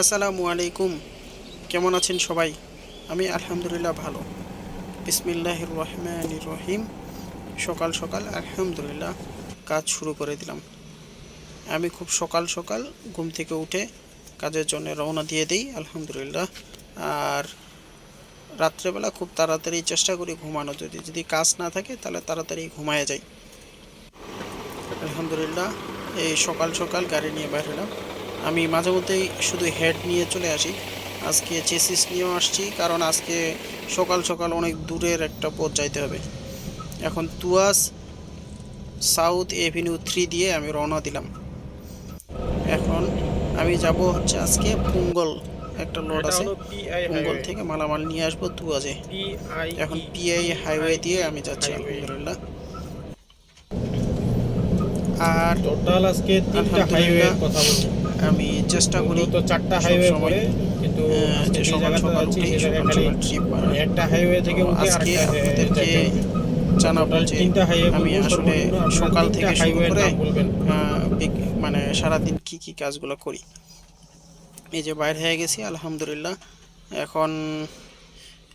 আসসালামু আলাইকুম। কেমন আছেন সবাই? আমি আলহামদুলিল্লাহ ভালো। বিসমিল্লাহ রহমান রহিম। সকাল সকাল আলহামদুলিল্লাহ কাজ শুরু করে দিলাম। আমি খুব সকাল সকাল ঘুম থেকে উঠে কাজের জন্য রওনা দিয়ে দিই, আলহামদুলিল্লাহ। আর রাত্রেবেলা খুব তাড়াতাড়ি চেষ্টা করি ঘুমানো যদি যদি কাজ না থাকে তাহলে তাড়াতাড়ি ঘুমায় যাই। আলহামদুলিল্লাহ, এই সকাল সকাল গাড়ি নিয়ে বের হলাম। আমি মাঝে মধ্যেই শুধু হেড নিয়ে চলে আসি। আজকে চেসিস নিয়েও আসছি কারণ আজকে সকাল সকাল অনেক দূরের একটা পথ যাইতে হবে। এখন তুয়াস সাউথ এভিনিউ থ্রি দিয়ে আমি রওনা দিলাম। এখন আমি যাব হচ্ছে আজকে পুঙ্গল একটা লোড আছে। পুঙ্গল থেকে মালামাল নিয়ে আসব তুয়াজে। এখন পিআই হাইওয়ে দিয়ে আমি যাচ্ছি আলহামদুলিল্লাহ। আর টোটাল আজকে তিনটা হাইওয়ে কথা বলব। আমি চেষ্টা করি তো চারটা হাইওয়ে পড়ে কিন্তু সকাল সকাল এই সকাল খালি সকাল ট্রিপ একটা হাইওয়ে থেকে উঠে আজকে আপনাদেরকে জানাব যে তিনটা হাইওয়ে আমি আসলে সকাল থেকে শুরু করে মানে সারাদিন কি কি কাজগুলো করি। এই যে বাইরে হয়ে গেছি আলহামদুলিল্লাহ। এখন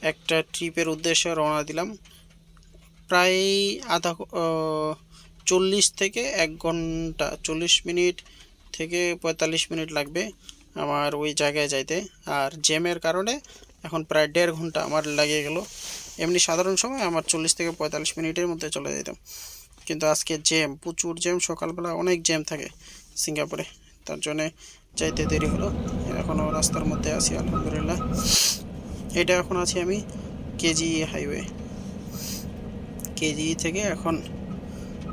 একটা ট্রিপের উদ্দেশ্যে রওনা দিলাম। প্রায় আধা আহ, চল্লিশ থেকে এক ঘণ্টা চল্লিশ মিনিট থেকে পঁয়তাল্লিশ মিনিট লাগবে আমার ওই জায়গায় যাইতে। আর জ্যামের কারণে এখন প্রায় দেড় ঘণ্টা আমার লাগিয়ে গেল। এমনি সাধারণ সময় আমার চল্লিশ থেকে পঁয়তাল্লিশ মিনিটের মধ্যে চলে যেতাম। কিন্তু আজকে জ্যাম, প্রচুর জ্যাম, সকালবেলা অনেক জ্যাম থাকে সিঙ্গাপুরে। তার জন্যে যাইতে দেরি হলো। এখনও রাস্তার মধ্যে আছি, আলহামদুলিল্লাহ। এটা এখন আছি আমি কেজি হাইওয়ে। কেজি থেকে এখন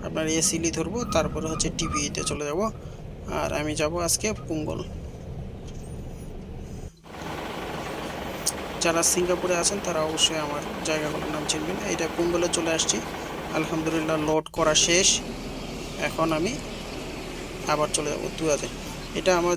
আপনার এসিলি ধরবো, তারপরে হচ্ছে টিভিতে চলে যাব। আর আমি যাব আজকে পুঙ্গল। যারা সিঙ্গাপুরে আছেন, তারা অবশ্যই আমার জায়গাগুলোর নাম চিনবেন। এটা পুঙ্গলে চলে আসছি। আলহামদুলিল্লাহ লোড করা শেষ। এখন আমি আবার চলে যাব দুয়াতে এটা আমার